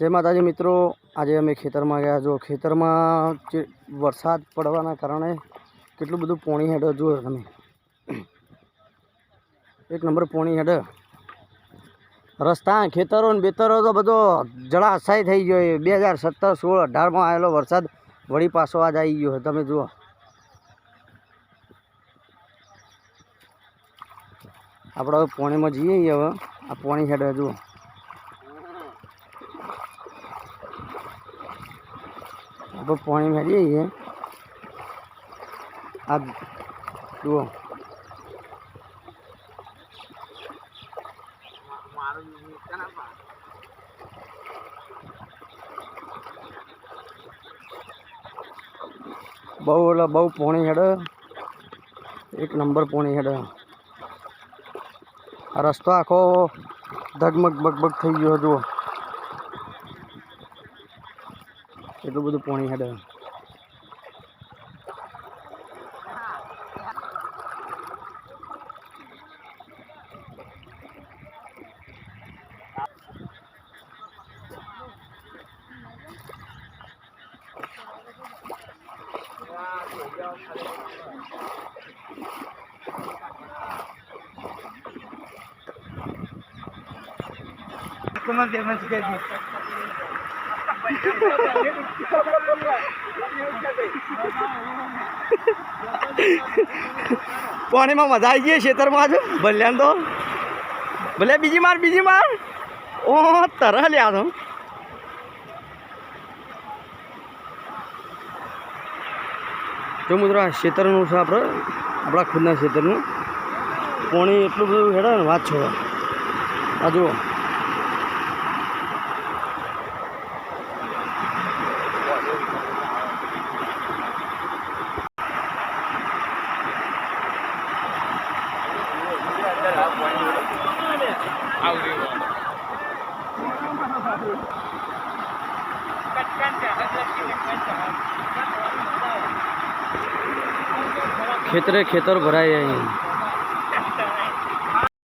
જય માતાજી મિત્રો. આજે અમે ખેતરમાં ગયા. જો ખેતરમાં જે વરસાદ પડવાના કારણે કેટલું બધું પોણી હેડો જુઓ તમે. એક નંબર પોણી હેડે. રસ્તા, ખેતરો ને બેતરો તો બધો જળાશય થઈ ગયો બે હજાર સત્તર, સોળ અઢારમાં આવેલો વરસાદ વળી પાછો આજ આવી ગયો તમે જુઓ. આપણે હવે પોણીમાં જઈએ હવે. આ પોણી હેડે જુઓ. આપણે પાણી મેળવીએ છીએ આ જુઓ બહુ એટલે બહુ પોણી હેડે એક નંબર પોણી હેડે આ રસ્તો આખો ધગમગ બગબગ થઈ ગયો જુઓ એટલું બધું પાણી હેડે Comment dire, monsieur Gazi પાણીમાં મજા આવી ગઈ ખેતરમાં જ ભલ્યાને તો. ભલે બીજી માર બીજી માર. ઓ, તરહ લ્યા તો. જો મિત્રો, આ ખેતરનું છે આપણે આપણા ખુદના ખેતરનું પાણી એટલું બધું હેડે ને, વાત છો આ જુઓ. ખેતરે ખેતર ભરાય અહીં.